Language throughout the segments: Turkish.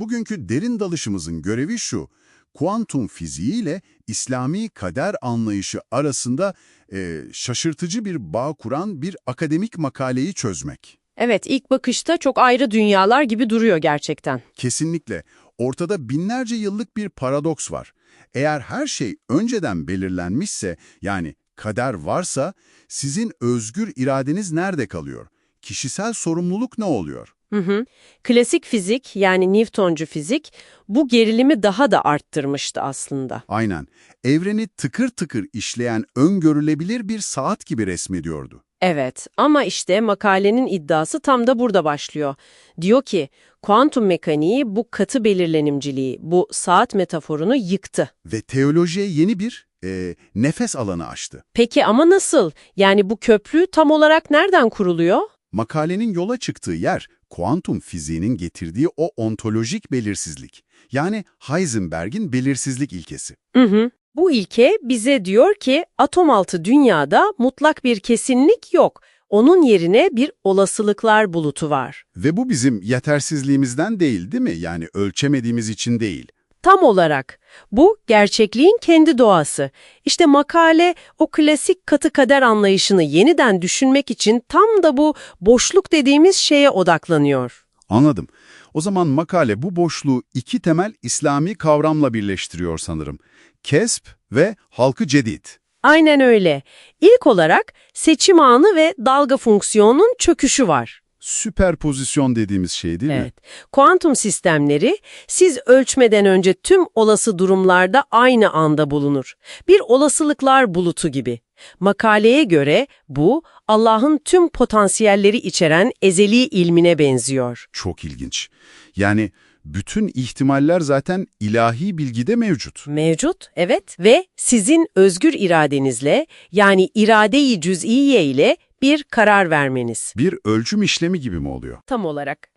Bugünkü derin dalışımızın görevi şu, kuantum fiziği ile İslami kader anlayışı arasında e, şaşırtıcı bir bağ kuran bir akademik makaleyi çözmek. Evet, ilk bakışta çok ayrı dünyalar gibi duruyor gerçekten. Kesinlikle. Ortada binlerce yıllık bir paradoks var. Eğer her şey önceden belirlenmişse, yani kader varsa, sizin özgür iradeniz nerede kalıyor? Kişisel sorumluluk ne oluyor? Hı hı. Klasik fizik yani Newtoncu fizik bu gerilimi daha da arttırmıştı aslında. Aynen. Evreni tıkır tıkır işleyen öngörülebilir bir saat gibi resmediyordu. Evet ama işte makalenin iddiası tam da burada başlıyor. Diyor ki kuantum mekaniği bu katı belirlenimciliği, bu saat metaforunu yıktı. Ve teolojiye yeni bir e, nefes alanı açtı. Peki ama nasıl? Yani bu köprü tam olarak nereden kuruluyor? Makalenin yola çıktığı yer, kuantum fiziğinin getirdiği o ontolojik belirsizlik. Yani Heisenberg'in belirsizlik ilkesi. Hı hı. Bu ilke bize diyor ki atom altı dünyada mutlak bir kesinlik yok. Onun yerine bir olasılıklar bulutu var. Ve bu bizim yetersizliğimizden değil değil mi? Yani ölçemediğimiz için değil. Tam olarak. Bu gerçekliğin kendi doğası. İşte makale o klasik katı kader anlayışını yeniden düşünmek için tam da bu boşluk dediğimiz şeye odaklanıyor. Anladım. O zaman makale bu boşluğu iki temel İslami kavramla birleştiriyor sanırım. Kesp ve halkı cedid. Aynen öyle. İlk olarak seçim anı ve dalga fonksiyonunun çöküşü var. Süperpozisyon dediğimiz şey değil mi? Evet. Kuantum sistemleri siz ölçmeden önce tüm olası durumlarda aynı anda bulunur. Bir olasılıklar bulutu gibi. Makaleye göre bu Allah'ın tüm potansiyelleri içeren ezeli ilmine benziyor. Çok ilginç. Yani bütün ihtimaller zaten ilahi bilgide mevcut. Mevcut, evet ve sizin özgür iradenizle yani irade-i cüz'iye ile bir karar vermeniz. Bir ölçüm işlemi gibi mi oluyor? Tam olarak.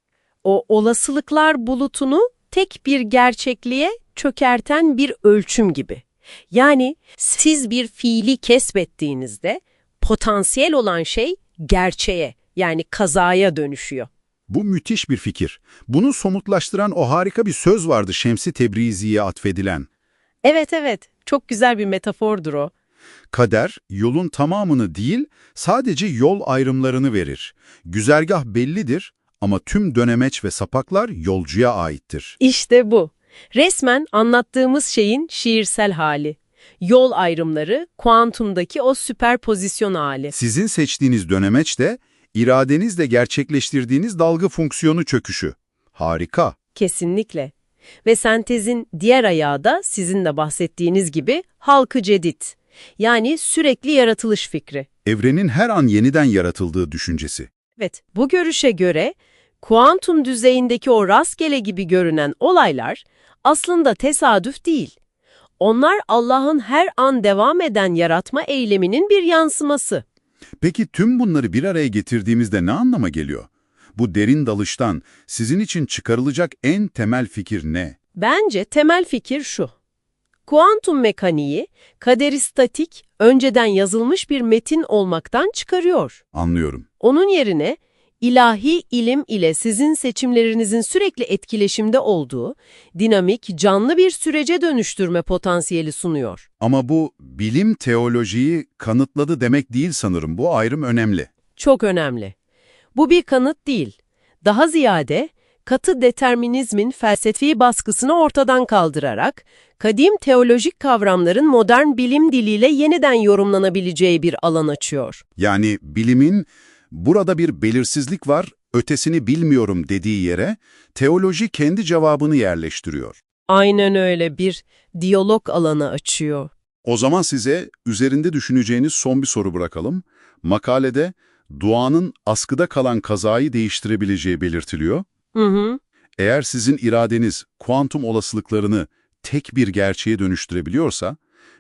O olasılıklar bulutunu tek bir gerçekliğe çökerten bir ölçüm gibi. Yani siz bir fiili kesbettiğinizde potansiyel olan şey gerçeğe yani kazaya dönüşüyor. Bu müthiş bir fikir. Bunu somutlaştıran o harika bir söz vardı Şemsi Tebrizi'ye atfedilen. Evet evet çok güzel bir metafordur o. Kader, yolun tamamını değil, sadece yol ayrımlarını verir. Güzergah bellidir ama tüm dönemeç ve sapaklar yolcuya aittir. İşte bu. Resmen anlattığımız şeyin şiirsel hali. Yol ayrımları, kuantumdaki o süperpozisyon hali. Sizin seçtiğiniz dönemeç de, iradenizle gerçekleştirdiğiniz dalga fonksiyonu çöküşü. Harika. Kesinlikle. Ve sentezin diğer ayağı da sizin de bahsettiğiniz gibi halkı cedid. Yani sürekli yaratılış fikri. Evrenin her an yeniden yaratıldığı düşüncesi. Evet, bu görüşe göre kuantum düzeyindeki o rastgele gibi görünen olaylar aslında tesadüf değil. Onlar Allah'ın her an devam eden yaratma eyleminin bir yansıması. Peki tüm bunları bir araya getirdiğimizde ne anlama geliyor? Bu derin dalıştan sizin için çıkarılacak en temel fikir ne? Bence temel fikir şu. Kuantum mekaniği kaderi statik, önceden yazılmış bir metin olmaktan çıkarıyor. Anlıyorum. Onun yerine ilahi ilim ile sizin seçimlerinizin sürekli etkileşimde olduğu, dinamik, canlı bir sürece dönüştürme potansiyeli sunuyor. Ama bu bilim teolojiyi kanıtladı demek değil sanırım. Bu ayrım önemli. Çok önemli. Bu bir kanıt değil. Daha ziyade katı determinizmin felsefi baskısını ortadan kaldırarak, kadim teolojik kavramların modern bilim diliyle yeniden yorumlanabileceği bir alan açıyor. Yani bilimin burada bir belirsizlik var, ötesini bilmiyorum dediği yere teoloji kendi cevabını yerleştiriyor. Aynen öyle bir diyalog alanı açıyor. O zaman size üzerinde düşüneceğiniz son bir soru bırakalım. Makalede duanın askıda kalan kazayı değiştirebileceği belirtiliyor. Hı hı. Eğer sizin iradeniz kuantum olasılıklarını tek bir gerçeğe dönüştürebiliyorsa,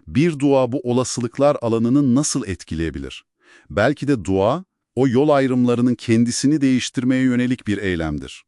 bir dua bu olasılıklar alanını nasıl etkileyebilir? Belki de dua, o yol ayrımlarının kendisini değiştirmeye yönelik bir eylemdir.